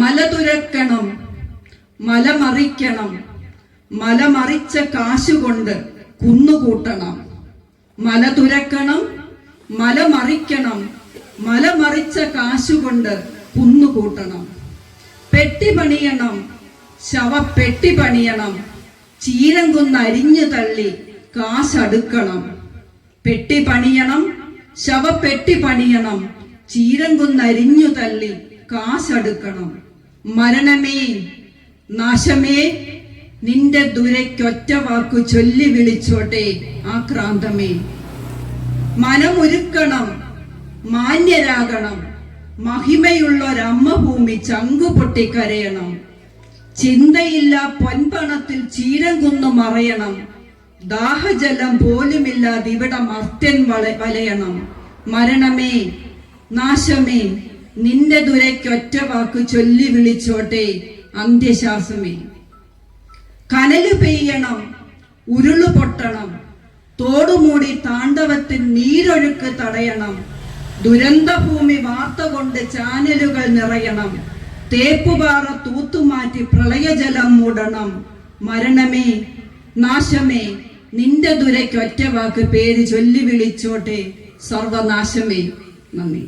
മല തുരക്കണം മല മറിക്കണം മല മറിച്ച കാശുകൊണ്ട് കുന്നുകൂട്ടണം. മല തുരക്കണം മല മറിക്കണം മല മറിച്ച കാശുകൊണ്ട് കുന്നുകൂട്ടണം. പെട്ടി പണിയണം ശവപ്പെട്ടി പണിയണം ചീരം കുന്നരിഞ്ഞു തള്ളി കാശടുക്കണം. പെട്ടി പണിയണം ശവപ്പെട്ടി പണിയണം ചീരം കുന്നരിഞ്ഞു തള്ളി കാശടുക്കണം. മരണമേ നാശമേ നിന്റെ ദുരയ്ക്കൊറ്റ വാക്കു ചൊല്ലി വിളിച്ചോട്ടെ ആക്രാന്തമേ. മനമൊരുക്കണം മാന്യരാകണം മഹിമയുള്ളൊരമ്മ ഭൂമി ചങ്കു പൊട്ടിക്കരയണം. ചിന്തയില്ല പൊൻപണത്തിൽ ചീരം കുന്നു മറയണം. ദാഹജലം പോലുമില്ലാതെ ഇവിടെ മർത്യൻ വലയണം. മരണമേ നാശമേ നിന്റെ ദുരയ്ക്കൊറ്റ വാക്ക് ചൊല്ലി വിളിച്ചോട്ടെ അന്ത്യശ്വാസമേ കനൽ പെയ്യണം ഉരുളു പൊട്ടണം തോടുമൂടി താണ്ഡവത്തിൽ നീരൊഴുക്ക് തടയണം ദുരന്തഭൂമി വാർത്ത കൊണ്ട് ചാനലുകൾ നിറയണം തേപ്പുപാറ തൂത്തുമാറ്റി പ്രളയജലം മൂടണം. മരണമേ നാശമേ നിന്റെ ദുരയ്ക്കൊറ്റ വാക്ക് പേര് ചൊല്ലി വിളിച്ചോട്ടെ സർവനാശമേ. നന്ദി.